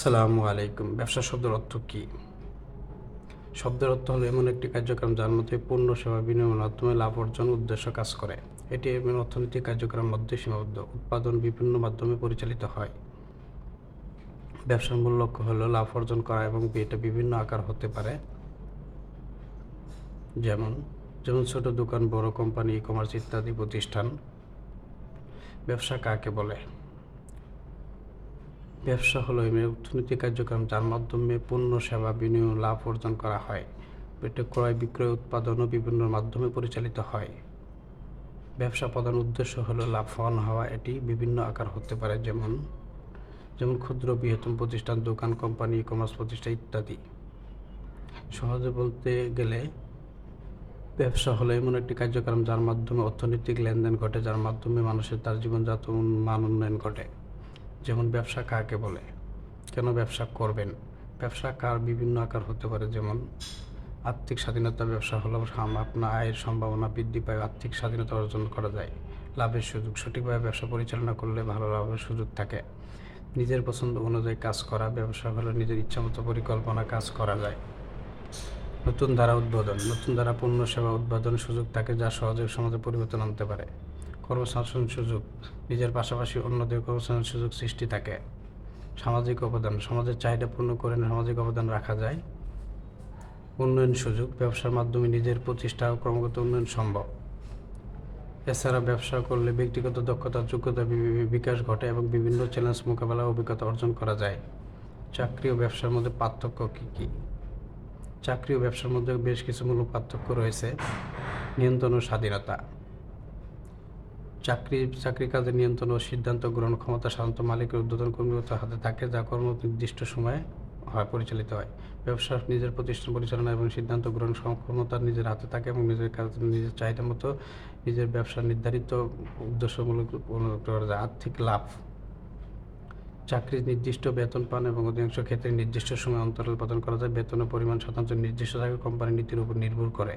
আসসালামু আলাইকুম। ব্যবসা শব্দের অর্থ কী? শব্দের অর্থ হলো এমন একটি কার্যক্রম যার মধ্যে পণ্য, সেবা বিনিময়ের মাধ্যমে লাভ অর্জন, উদ্দেশ্য কাজ করে। এটি এমন অর্থনৈতিক কার্যক্রমের মধ্যে সীমাবদ্ধ। উৎপাদন বিভিন্ন মাধ্যমে পরিচালিত হয়। ব্যবসার মূল লক্ষ্য হলো লাভ অর্জন করা এবং এটা বিভিন্ন আকার হতে পারে। যেমন যেমন ছোট দোকান, বড় কোম্পানি ই কমার্স ইত্যাদি প্রতিষ্ঠান। ব্যবসা কাকে বলে? ব্যবসা হলো এমন অর্থনৈতিক কার্যক্রম, যার মাধ্যমে পণ্য, সেবা, বিনিয়োগ, লাভ অর্জন করা হয়। এটি ক্রয়, বিক্রয়, উৎপাদন ও বিভিন্ন মাধ্যমে পরিচালিত হয়। ব্যবসা প্রধান উদ্দেশ্য হলো লাভবান হওয়া। এটি বিভিন্ন আকার হতে পারে, যেমন যেমন ক্ষুদ্র, বৃহত্তম প্রতিষ্ঠান, দোকান, কোম্পানি কমার্স প্রতিষ্ঠান ইত্যাদি। সহজে বলতে গেলে, ব্যবসা হলো এমন একটি কার্যক্রম যার মাধ্যমে অর্থনৈতিক লেনদেন ঘটে, যার মাধ্যমে মানুষের তার জীবনযাত্রা মান উন্নয়ন ঘটে। যেমন ব্যবসা কাকে বলে? কেন ব্যবসা করবেন? ব্যবসা কার বিভিন্ন আকার হতে পারে, যেমন আর্থিক স্বাধীনতা ব্যবসা হলো আপনার আয়ের সম্ভাবনা বৃদ্ধি পায়, আর্থিক স্বাধীনতা অর্জন করা যায়। লাভের সুযোগ সঠিকভাবে ব্যবসা পরিচালনা করলে ভালো লাভের সুযোগ থাকে। নিজের পছন্দ অনুযায়ী কাজ করা, ব্যবসা হলো নিজের ইচ্ছামতো পরিকল্পনা কাজ করা যায়। নতুন ধারা উদ্বোধন, নতুন ধারা পণ্য সেবা উদ্বোধনের সুযোগ থাকে যা সহজে সমাজে পরিবর্তন আনতে পারে। কর্মসংস্থান সুযোগ, নিজের পাশাপাশি অন্যদের কর্মসংস্থান সুযোগ সৃষ্টি থাকে। সামাজিক অবদান, সমাজের চাহিদা পূর্ণ করে সামাজিক অবদান রাখা যায়। উন্নয়ন সুযোগ, ব্যবসার মাধ্যমে নিজের প্রতিষ্ঠা ও ক্রমাগত উন্নয়ন সম্ভব। এছাড়া ব্যবসা করলে ব্যক্তিগত দক্ষতা, যোগ্যতা বিকাশ ঘটে এবং বিভিন্ন চ্যালেঞ্জ মোকাবেলা অভিজ্ঞতা অর্জন করা যায়। চাকরি ও ব্যবসার মধ্যে পার্থক্য কী কী? চাকরি ও ব্যবসার মধ্যে বেশ কিছু মূল পার্থক্য রয়েছে। নিয়ন্ত্রণ ও স্বাধীনতা। চাকরি চাকরি কাজে নিয়ন্ত্রণ ও সিদ্ধান্ত গ্রহণ ক্ষমতা সাধারণত মালিকের উদ্বোধন কর্মীর হাতে থাকে, যা কর্ম নির্দিষ্ট সময়ে হয়, পরিচালিত হয়। ব্যবসা, নিজের প্রতিষ্ঠান পরিচালনা এবং সিদ্ধান্ত গ্রহণ ক্ষমতা নিজের হাতে থাকে এবং নিজের কাজ, নিজের চাহিদা মতো নিজের ব্যবসা নির্ধারিত উদ্দেশ্যমূলক করা যায়। আর্থিক লাভ। চাকরির নির্দিষ্ট বেতন পান এবং অধিকাংশ ক্ষেত্রে নির্দিষ্ট সময় অন্তরাল প্রদান করা যায়। বেতনের পরিমাণ শতাংশ নির্দিষ্ট থাকে, কোম্পানি নীতির উপর নির্ভর করে।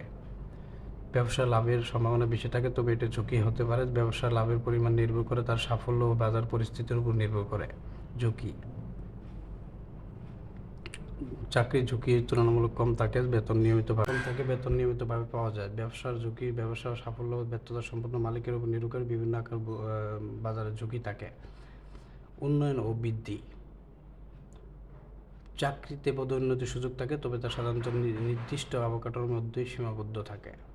ব্যবসা লাভের সম্ভাবনা বেশি থাকে, তবে এটা ঝুঁকি হতে পারে। ব্যবসা লাভের পরিমাণ নির্ভর করে তার সাফল্য ও বাজার পরিস্থিতির উপর নির্ভর করে। ঝুঁকি। চাকরির ঝুঁকি তুলনামূলক কম থাকে, বেতন নিয়মিতভাবে কম থাকে, বেতন নিয়মিতভাবে পাওয়া যায়। ব্যবসার ঝুঁকি, ব্যবসা সাফল্য ব্যর্থতা সম্পন্ন মালিকের উপর নির্ভর করে বিভিন্ন আকার বাজারের ঝুঁকি থাকে। উন্নয়ন ও বৃদ্ধি। চাকরিতে পদোন্নতির সুযোগ থাকে, তবে তা সাধারণত নির্দিষ্ট আবকাঠামোর মধ্যেই সীমাবদ্ধ থাকে।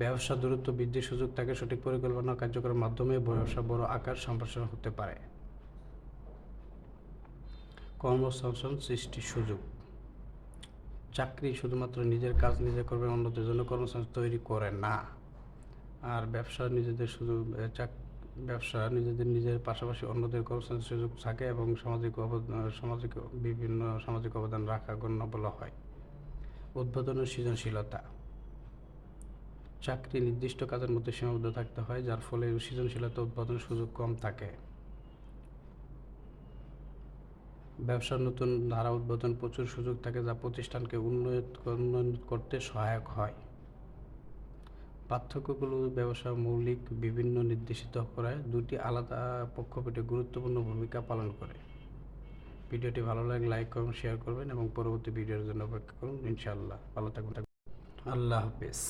ব্যবসা দূরত্ব বৃদ্ধির সুযোগ থাকে সঠিক পরিকল্পনা কার্যক্রমের মাধ্যমে ব্যবসা বড় আকার সম্প্রসারণ হতে পারে। কর্মসংস্থান সৃষ্টির সুযোগ। চাকরি শুধুমাত্র নিজের কাজ নিজে করবে অন্যদের জন্য কর্মসংস্থান তৈরি করে না। আর ব্যবসা নিজেদের এ, চাক ব্যবসা নিজেদের নিজের পাশাপাশি অন্যদের কর্মসংস্থান সুযোগ থাকে এবং সামাজিক অবদান সামাজিক বিভিন্ন সামাজিক অবদান রাখা গণ্য বলা হয়। উদ্বোধন সৃজনশীলতা। চাকরি নির্দিষ্ট কাজের মধ্যে সীমাবদ্ধ থাকতে হয়, যার ফলে সৃজনশীলতা উৎপাদনের সুযোগ কম থাকে। ব্যবসার নতুন ধারা উদ্বোধন প্রচুর সুযোগ থাকে যা প্রতিষ্ঠানকে উন্নয়ন উন্নয়ন করতে সহায়ক হয়। পার্থক্যগুলো ব্যবসা, মৌলিক, বিভিন্ন নির্দেশিত করে দুটি আলাদা পক্ষপটে গুরুত্বপূর্ণ ভূমিকা পালন করে। ভিডিওটি ভালো লাগে লাইক করুন, শেয়ার করবেন এবং পরবর্তী ভিডিওর জন্য অপেক্ষা করুন। ইনশাআল্লাহ। ভালো থাকবেন আল্লাহ হাফেজ।